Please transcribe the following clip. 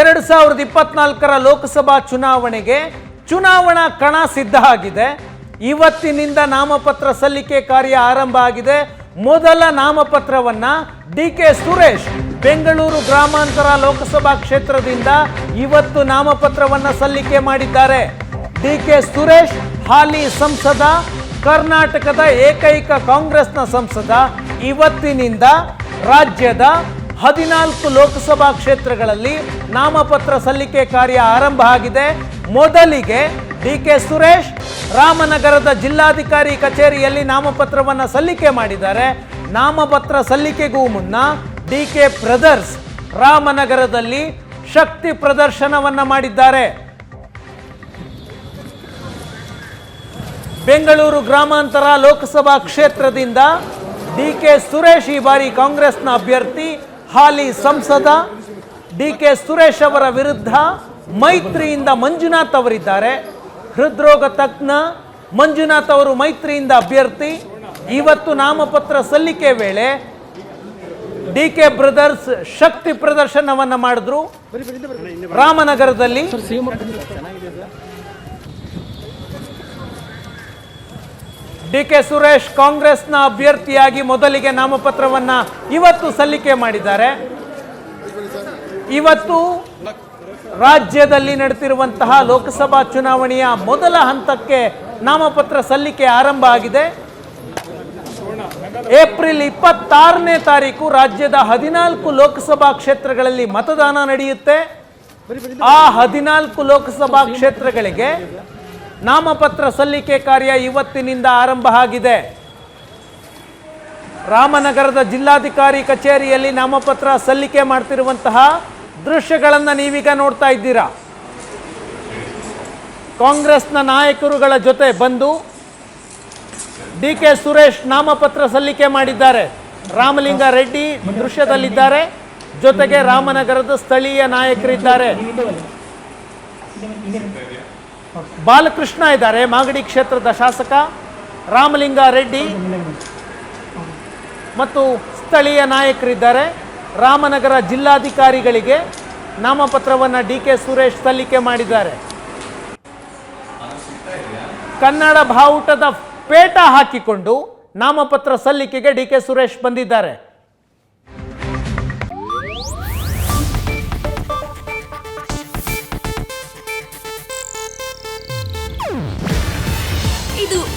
ಎರಡು ಸಾವಿರದ ಇಪ್ಪತ್ನಾಲ್ಕರ ಲೋಕಸಭಾ ಚುನಾವಣೆಗೆ ಚುನಾವಣಾ ಕಣ ಸಿದ್ಧ ಆಗಿದೆ. ಇವತ್ತಿನಿಂದ ನಾಮಪತ್ರ ಸಲ್ಲಿಕೆ ಕಾರ್ಯ ಆರಂಭ ಆಗಿದೆ. ಮೊದಲ ನಾಮಪತ್ರವನ್ನ ಡಿ ಕೆ ಸುರೇಶ್, ಬೆಂಗಳೂರು ಗ್ರಾಮಾಂತರ ಲೋಕಸಭಾ ಕ್ಷೇತ್ರದಿಂದ ಇವತ್ತು ನಾಮಪತ್ರವನ್ನ ಸಲ್ಲಿಕೆ ಮಾಡಿದ್ದಾರೆ. ಡಿ ಕೆ ಸುರೇಶ್, ಹಾಲಿ ಸಂಸದ, ಕರ್ನಾಟಕದ ಏಕೈಕ ಕಾಂಗ್ರೆಸ್ನ ಸಂಸದ, ಇವತ್ತಿನಿಂದ ರಾಜ್ಯದ ಹದಿನಾಲ್ಕು ಲೋಕಸಭಾ ಕ್ಷೇತ್ರಗಳಲ್ಲಿ ನಾಮಪತ್ರ ಸಲ್ಲಿಕೆ ಕಾರ್ಯ ಆರಂಭ ಆಗಿದೆ. ಮೊದಲಿಗೆ ಡಿ ಕೆ ಸುರೇಶ್ ರಾಮನಗರದ ಜಿಲ್ಲಾಧಿಕಾರಿ ಕಚೇರಿಯಲ್ಲಿ ನಾಮಪತ್ರವನ್ನು ಸಲ್ಲಿಕೆ ಮಾಡಿದ್ದಾರೆ. ನಾಮಪತ್ರ ಸಲ್ಲಿಕೆಗೂ ಮುನ್ನ ಡಿ ಕೆ ಬ್ರದರ್ಸ್ ರಾಮನಗರದಲ್ಲಿ ಶಕ್ತಿ ಪ್ರದರ್ಶನವನ್ನು ಮಾಡಿದ್ದಾರೆ. ಬೆಂಗಳೂರು ಗ್ರಾಮಾಂತರ ಲೋಕಸಭಾ ಕ್ಷೇತ್ರದಿಂದ ಡಿ ಕೆ ಸುರೇಶ್ ಈ ಬಾರಿ ಕಾಂಗ್ರೆಸ್ನ ಅಭ್ಯರ್ಥಿ ಹಾಲಿ ಸಂಸದ ಡಿ ಕೆ ಸುರೇಶ್ ಅವರ ವಿರುದ್ಧ ಮೈತ್ರಿಯಿಂದ ಮಂಜುನಾಥ್ ಅವರಿದ್ದಾರೆ. ಹೃದ್ರೋಗ ತಜ್ಞ ಮಂಜುನಾಥ್ ಅವರು ಮೈತ್ರಿಯಿಂದ ಅಭ್ಯರ್ಥಿ. ಇವತ್ತು ನಾಮಪತ್ರ ಸಲ್ಲಿಕೆ ವೇಳೆ ಡಿ ಕೆ ಬ್ರದರ್ಸ್ ಶಕ್ತಿ ಪ್ರದರ್ಶನವನ್ನು ಮಾಡಿದ್ರು. ರಾಮನಗರದಲ್ಲಿ ಡಿ ಕೆ ಸುರೇಶ್ ಕಾಂಗ್ರೆಸ್ನ ಅಭ್ಯರ್ಥಿಯಾಗಿ ಮೊದಲಿಗೆ ನಾಮಪತ್ರವನ್ನ ಇವತ್ತು ಸಲ್ಲಿಕೆ ಮಾಡಿದ್ದಾರೆ. ಇವತ್ತು ರಾಜ್ಯದಲ್ಲಿ ನಡೆತಿರುವಂತಹ ಲೋಕಸಭಾ ಚುನಾವಣೆಯ ಮೊದಲ ಹಂತಕ್ಕೆ ನಾಮಪತ್ರ ಸಲ್ಲಿಕೆ ಆರಂಭ ಆಗಿದೆ. ಏಪ್ರಿಲ್ ಇಪ್ಪತ್ತಾರನೇ ತಾರೀಕು ರಾಜ್ಯದ ಹದಿನಾಲ್ಕು ಲೋಕಸಭಾ ಕ್ಷೇತ್ರಗಳಲ್ಲಿ ಮತದಾನ ನಡೆಯುತ್ತೆ. ಆ ಹದಿನಾಲ್ಕು ಲೋಕಸಭಾ ಕ್ಷೇತ್ರಗಳಿಗೆ ನಾಮಪತ್ರ ಸಲ್ಲಿಕೆ ಕಾರ್ಯ ಇವತ್ತಿನಿಂದ ಆರಂಭ ಆಗಿದೆ. ರಾಮನಗರದ ಜಿಲ್ಲಾಧಿಕಾರಿ ಕಚೇರಿಯಲ್ಲಿ ನಾಮಪತ್ರ ಸಲ್ಲಿಕೆ ಮಾಡ್ತಿರುವಂತಹ ದೃಶ್ಯಗಳನ್ನು ನೀವೀಗ ನೋಡ್ತಾ ಇದ್ದೀರಾ. ಕಾಂಗ್ರೆಸ್ನ ನಾಯಕರುಗಳ ಜೊತೆ ಬಂದು ಡಿ ಕೆ ಸುರೇಶ್ ನಾಮಪತ್ರ ಸಲ್ಲಿಕೆ ಮಾಡಿದ್ದಾರೆ. ರಾಮಲಿಂಗ ರೆಡ್ಡಿ ದೃಶ್ಯದಲ್ಲಿದ್ದಾರೆ. ಜೊತೆಗೆ ರಾಮನಗರದ ಸ್ಥಳೀಯ ನಾಯಕರಿದ್ದಾರೆ. ಬಾಲಕೃಷ್ಣ ಇದ್ದಾರೆ. ಮಾಗಡಿ ಕ್ಷೇತ್ರದ ಶಾಸಕ ರಾಮಲಿಂಗ ರೆಡ್ಡಿ ಮತ್ತು ಸ್ಥಳೀಯ ನಾಯಕರಿದ್ದಾರೆ. ರಾಮನಗರ ಜಿಲ್ಲಾಧಿಕಾರಿಗಳಿಗೆ ನಾಮಪತ್ರವನ್ನು ಡಿ ಕೆ ಸುರೇಶ್ ಸಲ್ಲಿಕೆ ಮಾಡಿದ್ದಾರೆ. ಕನ್ನಡ ಬಾವುಟದ ಪೇಟ ಹಾಕಿಕೊಂಡು ನಾಮಪತ್ರ ಸಲ್ಲಿಕೆಗೆ ಡಿ ಕೆ ಸುರೇಶ್ ಬಂದಿದ್ದಾರೆ.